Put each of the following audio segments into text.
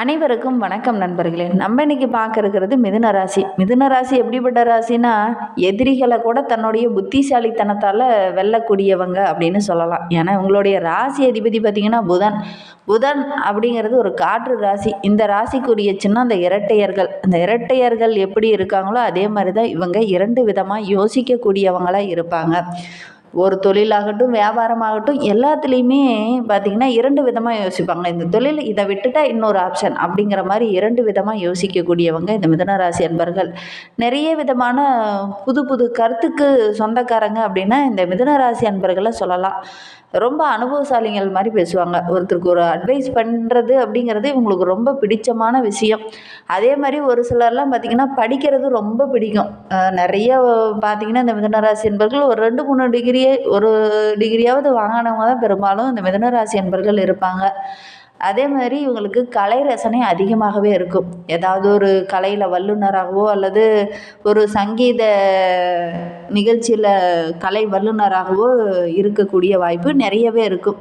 அனைவருக்கும் வணக்கம் நண்பர்களே. நம்ம இன்னைக்கு பார்க்க இருக்கிறது மிதுன ராசி. மிதுன ராசி எப்படிப்பட்ட ராசினா எதிரிகளை கூட தன்னுடைய புத்திசாலித்தனத்தால் வெல்லக்கூடியவங்க அப்படின்னு சொல்லலாம். ஏன்னா உங்களுடைய ராசி அதிபதி பார்த்திங்கன்னா புதன். புதன் அப்படிங்கிறது ஒரு காற்று ராசி. இந்த ராசிக்குரிய சின்ன அந்த இரட்டையர்கள். அந்த இரட்டையர்கள் எப்படி இருக்காங்களோ அதே மாதிரி தான் இவங்க இரண்டு விதமாக யோசிக்கக்கூடியவங்களாக இருப்பாங்க. ஒரு தொழிலாகட்டும் வியாபாரமாகட்டும் எல்லாத்துலேயுமே பார்த்திங்கன்னா இரண்டு விதமாக யோசிப்பாங்க. இந்த தொழில் இதை விட்டுட்டா இன்னொரு ஆப்ஷன் அப்படிங்கிற மாதிரி இரண்டு விதமாக யோசிக்கக்கூடியவங்க இந்த மிதனராசி அன்பர்கள். நிறைய விதமான புது புது கருத்துக்கு சொந்தக்காரங்க அப்படின்னா இந்த மிதனராசி அன்பர்களை சொல்லலாம். ரொம்ப அனுபவசாலிகள் மாதிரி பேசுவாங்க. ஒருத்தருக்கு ஒரு அட்வைஸ் பண்ணுறது அப்படிங்கிறது இவங்களுக்கு ரொம்ப பிடிச்சமான விஷயம். அதே மாதிரி ஒரு சிலர்லாம் பார்த்திங்கன்னா படிக்கிறது ரொம்ப பிடிக்கும். நிறைய பார்த்திங்கன்னா இந்த மிதனராசி என்பர்கள் ஒரு ரெண்டு மூணு டிகிரி டிகிரியே ஒரு டிகிரியாவது வாங்கினவங்க தான் பெரும்பாலும் இந்த மிதனராசி என்பர்கள் இருப்பாங்க. அதே மாதிரி இவங்களுக்கு கலை ரசனை அதிகமாகவே இருக்கும். ஏதாவது ஒரு கலையில் வல்லுநராகவோ அல்லது ஒரு சங்கீத நிகழ்ச்சியில் கலை வல்லுநராகவோ இருக்கக்கூடிய வாய்ப்பு நிறையவே இருக்கும்.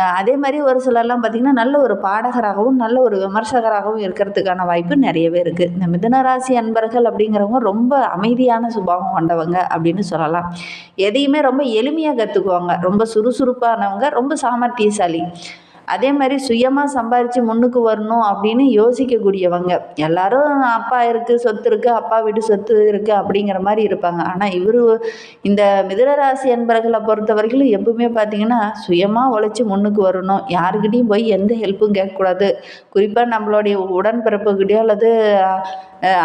அதே மாதிரி ஒரு சிலர்லாம் பார்த்திங்கன்னா நல்ல ஒரு பாடகராகவும் நல்ல ஒரு விமர்சகராகவும் இருக்கிறதுக்கான வாய்ப்பு நிறையவே இருக்குது இந்த மிதனராசி அன்பர்கள் அப்படிங்கிறவங்க ரொம்ப அமைதியான சுபாவம் கொண்டவங்க அப்படின்னு சொல்லலாம். எதையுமே ரொம்ப எளிமையாக கற்றுக்குவாங்க ரொம்ப சுறுசுறுப்பானவங்க ரொம்ப சாமர்த்தியசாலி. அதே மாதிரி சுயமாக சம்பாரித்து முன்னுக்கு வரணும் அப்படின்னு யோசிக்கக்கூடியவங்க. எல்லாரும் அப்பா இருக்குது சொத்து இருக்குது அப்பா வீட்டு சொத்து இருக்குது அப்படிங்கிற மாதிரி இருப்பாங்க. ஆனால் இவர் இந்த மிதுனராசி அன்பர்களை பொறுத்த வரைக்கும் எப்பவுமே பார்த்தீங்கன்னா சுயமாக உழைச்சி முன்னுக்கு வரணும். யாருக்கிட்டேயும் போய் எந்த ஹெல்ப்பும் கேட்கக்கூடாது. குறிப்பாக நம்மளுடைய உடன்பிறப்புக்கிட்டேயோ அல்லது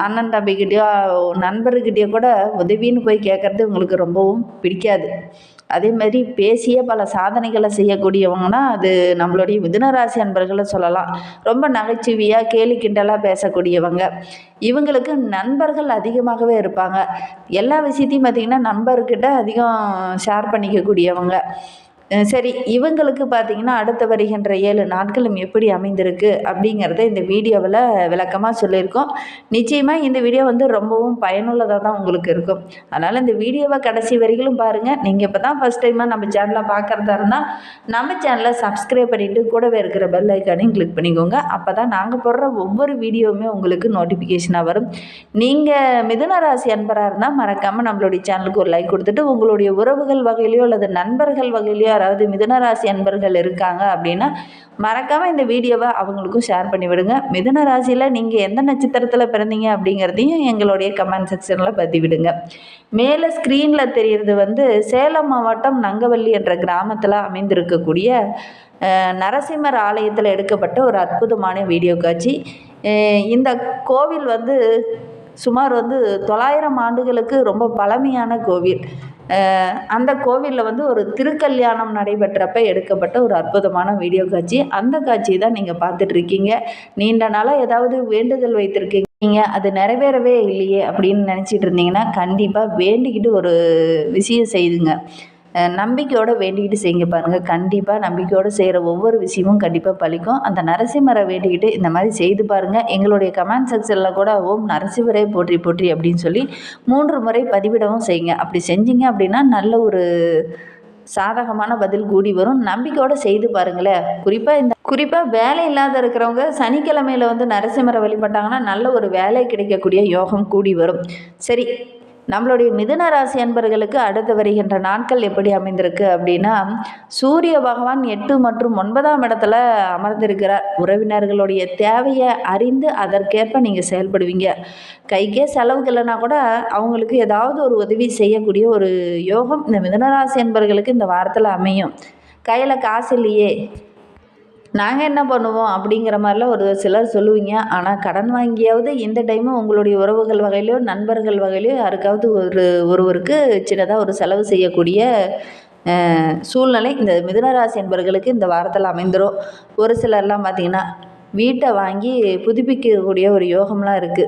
அண்ணன் தம்பிக்கிட்டேயோ நண்பர்கிட்டேயோ கூட உதவின்னு போய் கேட்குறது உங்களுக்கு ரொம்பவும் பிடிக்காது. அதே மாதிரி பேசிய பல சாதனைகளை செய்யக்கூடியவங்கன்னா அது நம்மளுடைய மிதுனராசி அன்பர்களை சொல்லலாம். ரொம்ப நகைச்சுவையாக கேலி கிண்டலாக பேசக்கூடியவங்க. இவங்களுக்கு நண்பர்கள் அதிகமாகவே இருப்பாங்க. எல்லா விஷயத்தையும் பார்த்திங்கன்னா நண்பர்கிட்ட அதிகம் ஷேர் பண்ணிக்கக்கூடியவங்க. சரி இவங்களுக்கு பார்த்திங்கன்னா அடுத்து வருகின்ற ஏழு நாட்களும் எப்படி அமைந்திருக்கு அப்படிங்கிறத இந்த வீடியோவில் விளக்கமாக சொல்லியிருக்கோம். நிச்சயமாக இந்த வீடியோ வந்து ரொம்பவும் பயனுள்ளதாக தான் உங்களுக்கு இருக்கும். அதனால் இந்த வீடியோவை கடைசி வரைக்கும் பாருங்கள் நீங்கள் இப்போ தான் ஃபஸ்ட் டைமாக நம்ம சேனலை பார்க்குறதா இருந்தால் நம்ம சேனலை சப்ஸ்கிரைப் பண்ணிவிட்டு கூடவே இருக்கிற பெல் ஐக்கானையும் கிளிக் பண்ணிக்கோங்க. அப்போ தான் நாங்கள் போடுற ஒவ்வொரு வீடியோவுமே உங்களுக்கு நோட்டிஃபிகேஷனாக வரும். நீங்கள் மிதுன ராசி அன்பராக இருந்தால் மறக்காமல் நம்மளுடைய சேனலுக்கு ஒரு லைக் கொடுத்துட்டு உங்களுடைய உறவுகள் வகையிலையோ அல்லது நண்பர்கள் வகையிலையோ யாராவது மிதுனராசி அன்பர்கள் இருக்காங்க அப்படின்னா மறக்காமல் இந்த வீடியோவை அவங்களுக்கும் ஷேர் பண்ணி விடுங்க மிதுன ராசியில் நீங்கள் எந்த நட்சத்திரத்தில் பிறந்தீங்க அப்படிங்கிறதையும் எங்களுடைய கமெண்ட் செக்ஷனில் பதிவிடுங்க. மேலே ஸ்க்ரீனில் தெரிகிறது வந்து சேலம் மாவட்டம் நங்கவல்லி என்ற கிராமத்தில் அமைந்திருக்கக்கூடிய நரசிம்மர் ஆலயத்தில் எடுக்கப்பட்ட ஒரு அற்புதமான வீடியோ காட்சி. இந்த கோவில் வந்து சுமார் வந்து தொள்ளாயிரம் ஆண்டுகளுக்கு ரொம்ப பழமையான கோவில். அந்த கோவிலில் வந்து ஒரு திருக்கல்யாணம் நடைபெற்றப்ப எடுக்கப்பட்ட ஒரு அற்புதமான வீடியோ காட்சி. அந்த காட்சி தான் நீங்கள் பார்த்துட்ருக்கீங்க நீண்ட நாளாக ஏதாவது வேண்டுதல் வைத்திருக்கீங்க. அது நிறைவேறவே இல்லையே அப்படின்னு நினச்சிட்டு இருந்தீங்கன்னா கண்டிப்பாக வேண்டிக்கிட்டு ஒரு விஷயம் செய்துங்க. நம்பிக்கையோட வேண்டிக்கிட்டு செய்யுங்க பாருங்கள் கண்டிப்பாக நம்பிக்கையோடு செய்கிற ஒவ்வொரு விஷயமும் கண்டிப்பாக பழிக்கும். அந்த நரசிம்மரை வேண்டிக்கிட்டு இந்த மாதிரி செய்து பாருங்கள் எங்களுடைய கமெண்ட் செக்ஷனில் கூட ஓம் நரசிம்மரே போற்றி போற்றி அப்படின்னு சொல்லி மூன்று முறை பதிவிடவும் செய்யுங்க. அப்படி செஞ்சீங்க அப்படின்னா நல்ல ஒரு சாதகமான பதில் கூடி வரும். நம்பிக்கையோடு செய்து பாருங்களேன். குறிப்பாக இந்த குறிப்பாக வேலை இல்லாத இருக்கிறவங்க சனிக்கிழமையில் வந்து நரசிம்மரை வழிபட்டாங்கன்னா நல்ல ஒரு வேலை கிடைக்கக்கூடிய யோகம் கூடி வரும். சரி நம்மளுடைய மிதுன ராசி அன்பர்களுக்கு அடுத்து வருகின்ற நாட்கள் எப்படி அமைந்திருக்கு அப்படின்னா சூரிய பகவான் எட்டு மற்றும் ஒன்பதாம் இடத்துல அமர்ந்திருக்கிறார். உறவினர்களுடைய தேவையை அறிந்து அதற்கேற்ப நீங்கள் செயல்படுவீங்க. கைக்கே செலவுக்கு இல்லைனா கூட அவங்களுக்கு ஏதாவது ஒரு உதவி செய்யக்கூடிய ஒரு யோகம் இந்த மிதுனராசி அன்பர்களுக்கு இந்த வாரத்தில் அமையும். கையில் காசு இல்லையே. நாங்கள் என்ன பண்ணுவோம் அப்படிங்கிற மாதிரிலாம் ஒரு சிலர் சொல்லுவீங்க. ஆனால் கடன் வாங்கியாவது இந்த டைமும் உங்களுடைய உறவுகள் வகையிலையோ நண்பர்கள் வகையிலையோ யாருக்காவது ஒரு ஒருவருக்கு சின்னதாக ஒரு செலவு செய்யக்கூடிய சூழ்நிலை இந்த மிதுனராசி என்பவர்களுக்கு இந்த வாரத்தில் அமைந்துடும் ஒரு சிலர்லாம் பார்த்திங்கன்னா வீட்டை வாங்கி புதுப்பிக்கக்கூடிய ஒரு யோகம்லாம் இருக்குது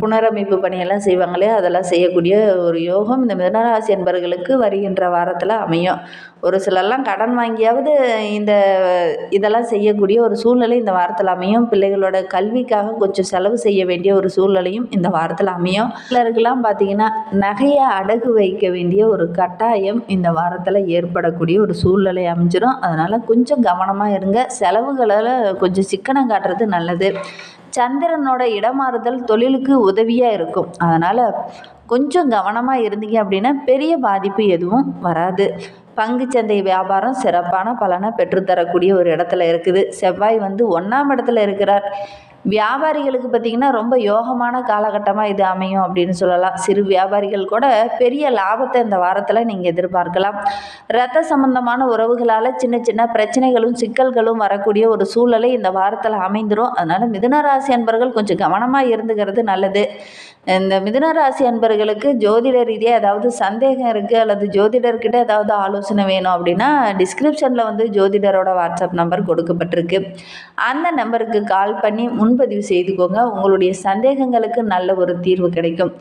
புனரமைப்பு பணியெல்லாம் செய்வாங்களே அதெல்லாம் செய்யக்கூடிய ஒரு யோகம் இந்த மிதனராசி என்பவர்களுக்கு வருகின்ற வாரத்தில் அமையும். ஒரு சிலர்லாம் கடன் வாங்கியாவது இந்த இதெல்லாம் செய்யக்கூடிய ஒரு சூழ்நிலை இந்த வாரத்தில் அமையும். பிள்ளைகளோட கல்விக்காக கொஞ்சம் செலவு செய்ய வேண்டிய ஒரு சூழ்நிலையும் இந்த வாரத்தில் அமையும். சிலருக்கெல்லாம் பார்த்தீங்கன்னா நகையை அடகு வைக்க வேண்டிய ஒரு கட்டாயம் இந்த வாரத்தில் ஏற்படக்கூடிய ஒரு சூழ்நிலை அமைஞ்சிடும் அதனால் கொஞ்சம் கவனமாக இருங்க. செலவுகளில் கொஞ்சம் சிக்கனம் காட்டுறது நல்லது. சந்திரனோட இடமாறுதல் தொழிலுக்கு உதவியாக இருக்கும். அதனால் கொஞ்சம் கவனமாக இருந்தீங்க அப்படின்னா பெரிய பாதிப்பு எதுவும் வராது. பங்குச்சந்தை வியாபாரம் சிறப்பான பலனை பெற்றுத்தரக்கூடிய ஒரு இடத்துல இருக்குது. செவ்வாய் வந்து ஒன்றாம் இடத்துல இருக்கிறார். வியாபாரிகளுக்கு பார்த்திங்கன்னா ரொம்ப யோகமான காலகட்டமாக இது அமையும் அப்படின்னு சொல்லலாம். சிறு வியாபாரிகள் கூட பெரிய லாபத்தை இந்த வாரத்தில் நீங்கள் எதிர்பார்க்கலாம். ரத்த சம்பந்தமான உறவுகளால் சின்ன சின்ன பிரச்சனைகளும் சிக்கல்களும் வரக்கூடிய ஒரு சூழலை இந்த வாரத்தில் அமைந்துடும் அதனால் மிதுனராசி அன்பர்கள் கொஞ்சம் கவனமாக இருந்துக்கிறது நல்லது. இந்த மிதுனராசி அன்பர்களுக்கு ஜோதிட ரீதியாக ஏதாவது சந்தேகம் இருக்குது அல்லது ஜோதிடர்கிட்ட ஏதாவது ஆலோசனை வேணும் அப்படின்னா டிஸ்கிரிப்ஷனில் வந்து ஜோதிடரோட வாட்ஸ்அப் நம்பர் கொடுக்கப்பட்டிருக்கு. அந்த நம்பருக்கு கால் பண்ணி முன் முன்பதிவு செய்துக்கோங்க. உங்களுடைய சந்தேகங்களுக்கு நல்ல ஒரு தீர்வு கிடைக்கும்.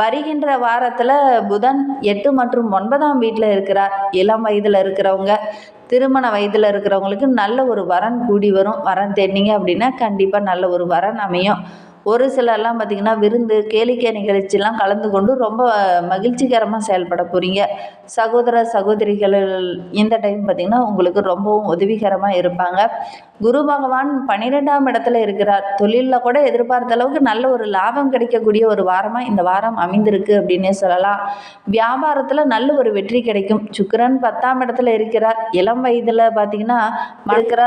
வருகின்ற வாரத்தில் புதன் எட்டு மற்றும் ஒன்பதாம் வீட்டில் இருக்கிறார். இளம் வயதில் இருக்கிறவங்க திருமண வயதில் இருக்கிறவங்களுக்கு நல்ல ஒரு வரன் கூடி வரும். வரன் தேடினீங்க அப்படின்னா கண்டிப்பாக நல்ல ஒரு வரன் அமையும். ஒரு சிலர்லாம் பார்த்திங்கன்னா விருந்து கேளிக்கை நிகழ்ச்சிலாம் கலந்து கொண்டு ரொம்ப மகிழ்ச்சிகரமாக செயல்பட போகிறீங்க சகோதர சகோதரிகள் இந்த டைம் பார்த்திங்கன்னா உங்களுக்கு ரொம்பவும் உதவிகரமாக இருப்பாங்க. குரு பகவான் பன்னிரெண்டாம் இடத்துல இருக்கிறார். தொழிலில் கூட எதிர்பார்த்த அளவுக்கு நல்ல ஒரு லாபம் கிடைக்கக்கூடிய ஒரு வாரமாக இந்த வாரம் அமைந்திருக்கு அப்படின்னே சொல்லலாம். வியாபாரத்தில் நல்ல ஒரு வெற்றி கிடைக்கும். சுக்கரன் பத்தாம் இடத்துல இருக்கிறார். இளம் வயதில் பார்த்தீங்கன்னா மறுக்கிற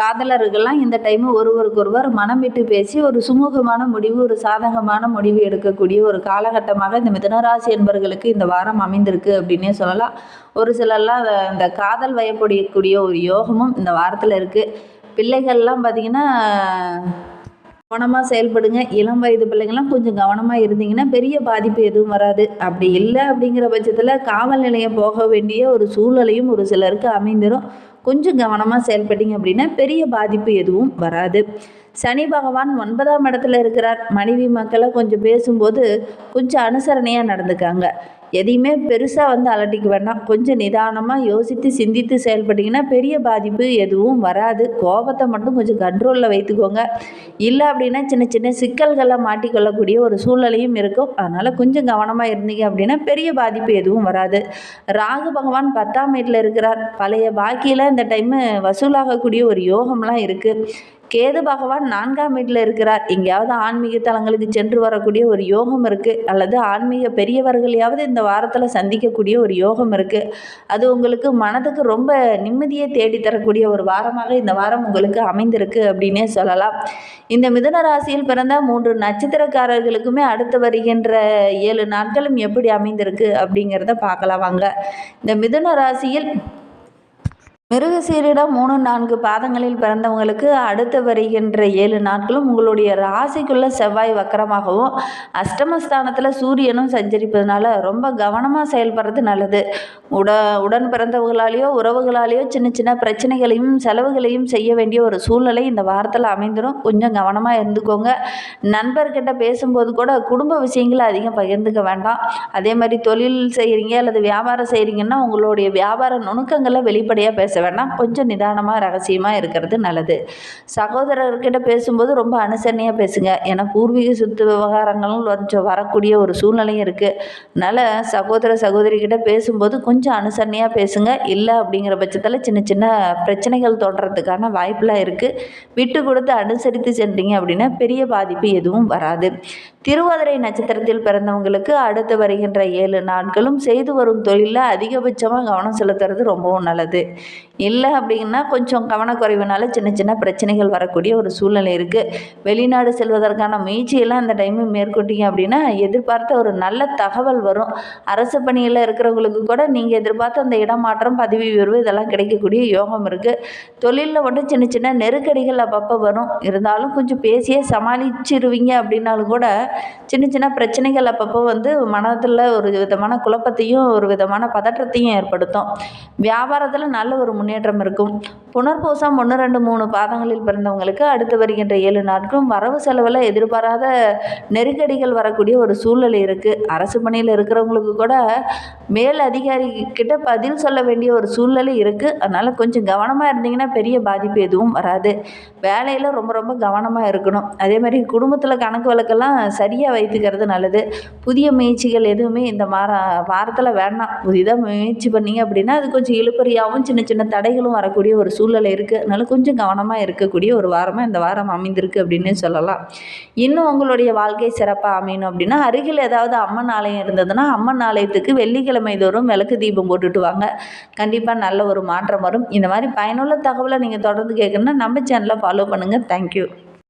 காதலர்கள்லாம் இந்த டைம் ஒருவருக்கொருவர் மனம் விட்டு பேசி ஒரு சுமூகமான முடிவு ஒரு சாதகமான முடிவு எடுக்கக்கூடிய ஒரு காலகட்டமாக இந்த மிதனராசி என்பவர்களுக்கு இந்த வாரம் அமைந்திருக்கு அப்படின்னே சொல்லலாம். ஒரு சிலர்லாம் அந்த- இந்த காதல் வயப்படக்கூடிய ஒரு யோகமும் இந்த வாரத்தில் இருக்குது பிள்ளைகள்லாம் பார்த்திங்கன்னா கவனமாக செயல்படுங்க. இளம் வயது பிள்ளைங்கள்லாம் கொஞ்சம் கவனமாக இருந்தீங்கன்னா பெரிய பாதிப்பு எதுவும் வராது. அப்படி இல்லை அப்படிங்கிற பட்சத்தில் காவல் நிலையம் போக வேண்டிய ஒரு சூழ்நிலையும் ஒரு சிலருக்கு அமைந்துடும் கொஞ்சம் கவனமாக செயல்பட்டீங்க அப்படின்னா பெரிய பாதிப்பு எதுவும் வராது. சனி பகவான் ஒன்பதாம் இடத்துல இருக்கிறார். மனைவி மக்களை கொஞ்சம் பேசும்போது கொஞ்சம் அனுசரணையாக நடந்துக்காங்க. எதையுமே பெருசாக வந்து அலட்டிக்க வேண்டாம். கொஞ்சம் நிதானமாக யோசித்து சிந்தித்து செயல்பட்டிங்கன்னா பெரிய பாதிப்பு எதுவும் வராது. கோபத்தை மட்டும் கொஞ்சம் கண்ட்ரோலில் வைத்துக்கோங்க. இல்லை அப்படின்னா சின்ன சின்ன சிக்கல்களை மாட்டிக்கொள்ளக்கூடிய ஒரு சூழ்நிலையும் இருக்கும். அதனால் கொஞ்சம் கவனமாக இருந்தீங்க அப்படின்னா பெரிய பாதிப்பு எதுவும் வராது. ராகு பகவான் பத்தாம் வீட்டில் இருக்கிறார். பழைய பாக்கியில் இந்த டைமு வசூலாகக்கூடிய ஒரு யோகம்லாம் இருக்குது கேது பகவான் நான்காம் வீட்டில் இருக்கிறார். எங்கேயாவது ஆன்மீக தலங்களுக்கு சென்று வரக்கூடிய ஒரு யோகம் இருக்குது அல்லது ஆன்மீக பெரியவர்களையாவது இந்த வாரத்தில் சந்திக்கக்கூடிய ஒரு யோகம் இருக்குது அது உங்களுக்கு மனதுக்கு ரொம்ப நிம்மதியை தேடித்தரக்கூடிய ஒரு வாரமாக இந்த வாரம் உங்களுக்கு அமைந்திருக்கு அப்படின்னே சொல்லலாம். இந்த மிதுன ராசியில் பிறந்த மூன்று நட்சத்திரக்காரர்களுக்குமே அடுத்து வருகின்ற ஏழு நாட்களும் எப்படி அமைந்திருக்கு அப்படிங்கிறத பார்க்கலாம் வாங்க. இந்த மிதுன ராசியில் மிருகசீரிடம் மூணு நான்கு பாதங்களில் பிறந்தவங்களுக்கு அடுத்து வருகின்ற ஏழு நாட்களும் உங்களுடைய ராசிக்குள்ள செவ்வாய் வக்கரமாகவும் அஷ்டமஸ்தானத்தில் சூரியனும் சஞ்சரிப்பதனால ரொம்ப கவனமாக செயல்படுறது நல்லது. உட உடன் பிறந்தவர்களாலேயோ உறவுகளாலேயோ சின்ன சின்ன பிரச்சனைகளையும் செலவுகளையும் செய்ய வேண்டிய ஒரு சூழ்நிலை இந்த வாரத்தில் அமைந்துடும் கொஞ்சம் கவனமாக இருந்துக்கோங்க. நண்பர்கிட்ட பேசும்போது கூட குடும்ப விஷயங்களை அதிகம் பகிர்ந்துக்க வேண்டாம். அதே மாதிரி தொழில் செய்கிறீங்க அல்லது வியாபாரம் செய்கிறீங்கன்னா உங்களுடைய வியாபார நுணுக்கங்களை வெளிப்படையாக பேச வேண்டாம் கொஞ்சம் நிதானமாக ரகசியமாக இருக்கிறது நல்லது. சகோதரர்கிட்ட பேசும்போது ரொம்ப அனுசரணையாக பேசுங்க. ஏன்னா பூர்வீக சொத்து விவகாரங்களும் கொஞ்சம் வரக்கூடிய ஒரு சூழ்நிலையும் இருக்குது அதனால் சகோதர சகோதரிகிட்ட பேசும்போது கொஞ்சம் அனுசரணையாக பேசுங்க. இல்லை அப்படிங்கிற பட்சத்தில் சின்ன சின்ன பிரச்சனைகள் தொடர்றதுக்கான வாய்ப்பெலாம் இருக்குது விட்டு கொடுத்து அனுசரித்து சென்றீங்க அப்படின்னா பெரிய பாதிப்பு எதுவும் வராது. திருவாதிரை நட்சத்திரத்தில் பிறந்தவங்களுக்கு அடுத்து வருகின்ற ஏழு நாட்களும் செய்து வரும் தொழிலில் அதிகபட்சமாக கவனம் செலுத்துறது ரொம்பவும் நல்லது. இல்லை அப்படின்னா கொஞ்சம் கவனக்குறைவுனால சின்ன சின்ன பிரச்சனைகள் வரக்கூடிய ஒரு சூழ்நிலை இருக்குது வெளிநாடு செல்வதற்கான முயற்சியெல்லாம் அந்த டைமு மேற்கொண்டீங்க அப்படின்னா எதிர்பார்த்த ஒரு நல்ல தகவல் வரும். அரசு பணியில் இருக்கிறவங்களுக்கு கூட நீங்கள் எதிர்பார்த்த அந்த இடமாற்றம் பதவி உயர்வு இதெல்லாம் கிடைக்கக்கூடிய யோகம் இருக்குது தொழிலில் மட்டும் சின்ன சின்ன நெருக்கடிகள் அப்பப்போ வரும். இருந்தாலும் கொஞ்சம் பேசியே சமாளிச்சிருவீங்க அப்படின்னாலும் கூட சின்ன சின்ன பிரச்சனைகள் அப்பப்போ வந்து மனதில் ஒரு விதமான குழப்பத்தையும் ஒரு விதமான பதற்றத்தையும் ஏற்படுத்தும். வியாபாரத்தில் நல்ல ஒரு முன்னேற்றம் இருக்கும். புனர்பூசம் ஒன்று ரெண்டு மூணு பாதங்களில் பிறந்தவங்களுக்கு அடுத்து வருகின்ற ஏழு நாட்களும் வரவு செலவில் எதிர்பாராத நெருக்கடிகள் வரக்கூடிய ஒரு சூழ்நிலை இருக்குது அரசு பணியில் இருக்கிறவங்களுக்கு கூட மேல் அதிகாரி கிட்ட பதில் சொல்ல வேண்டிய ஒரு சூழ்நிலை இருக்குது அதனால் கொஞ்சம் கவனமாக இருந்தீங்கன்னா பெரிய பாதிப்பு எதுவும் வராது. வேலையில் ரொம்ப ரொம்ப கவனமாக இருக்கணும். அதே மாதிரி குடும்பத்தில் கணக்கு வழக்கெல்லாம் சரியாக வைத்துக்கிறது நல்லது. புதிய முயற்சிகள் எதுவுமே இந்த மாற வாரத்தில் வேண்டாம். புதிதாக முயற்சி பண்ணீங்க அப்படின்னா அது கொஞ்சம் இழுப்பறியாகவும் சின்ன சின்ன தடைகளும் வரக்கூடிய ஒரு சூழ்நிலை இருக்குது அதனால் கொஞ்சம் கவனமாக இருக்கக்கூடிய ஒரு வாரமாக இந்த வாரம் அமைந்திருக்கு அப்படின்னு சொல்லலாம். இன்னும் உங்களுடைய வாழ்க்கை சிறப்பாக அமையணும் அப்படின்னா அருகில் ஏதாவது அம்மன் ஆலயம் இருந்ததுன்னா அம்மன் ஆலயத்துக்கு வெள்ளிக்கிழமை தோறும் விளக்கு தீபம் போட்டுட்டு வாங்க. கண்டிப்பாக நல்ல ஒரு மாற்றம் வரும். இந்த மாதிரி பயனுள்ள தகவலை நீங்கள் தொடர்ந்து கேட்கணுன்னா நம்ம சேனலை ஃபாலோ பண்ணுங்கள் தேங்க்யூ